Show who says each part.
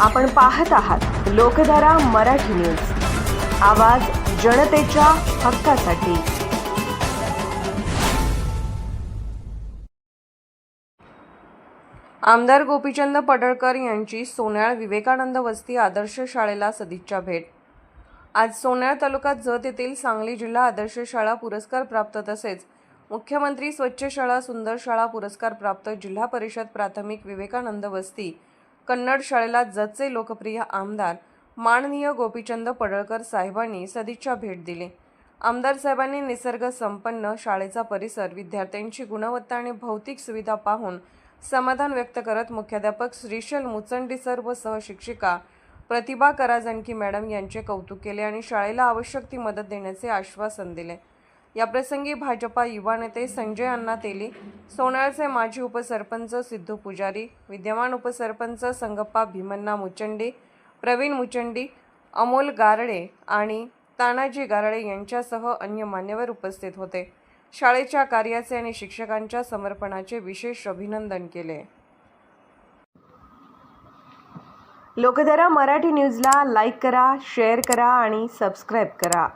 Speaker 1: आपण पाहत आहात लोकधारा मराठी न्यूज. आवाज जनतेच्या हक्कासाठी. आमदार गोपीचंद पडळकर यांची सोन्याळ विवेकानंद वस्ती आदर्श शाळेला सदिच्छा भेट. आज सोन्याळ तालुक्यात जत येथील सांगली जिल्हा आदर्श शाळा पुरस्कार प्राप्त तसेच मुख्यमंत्री स्वच्छ शाळा सुंदर शाळा पुरस्कार प्राप्त जिल्हा परिषद प्राथमिक विवेकानंद वस्ती कन्नड शाळेला जतचे लोकप्रिय आमदार माननीय गोपीचंद पडळकर साहेबांनी सदिच्छा भेट दिली. आमदार साहेबांनी निसर्ग संपन्न शाळेचा परिसर विद्यार्थ्यांची गुणवत्ता आणि भौतिक सुविधा पाहून समाधान व्यक्त करत मुख्याध्यापक श्रीशल मुचंडी सर व सहशिक्षिका प्रतिभा कराजणकी मॅडम यांचे कौतुक केले आणि शाळेला आवश्यक ती मदत देण्याचे आश्वासन दिले. याप्रसंगी भाजपा युवा नेते संजय अण्णा तेली सोनाळचे माजी उपसरपंच सिद्धू पुजारी विद्यमान उपसरपंच संगप्पा भीमन्ना मुचंडी प्रवीण मुचंडी अमोल गारडे आणि तानाजी गारडे यांच्यासह अन्य मान्यवर उपस्थित होते. शाळेच्या कार्याचे आणि शिक्षकांच्या समर्पणाचे विशेष अभिनंदन केले. लोकधारा मराठी न्यूजला लाईक करा शेअर करा आणि सबस्क्राईब करा.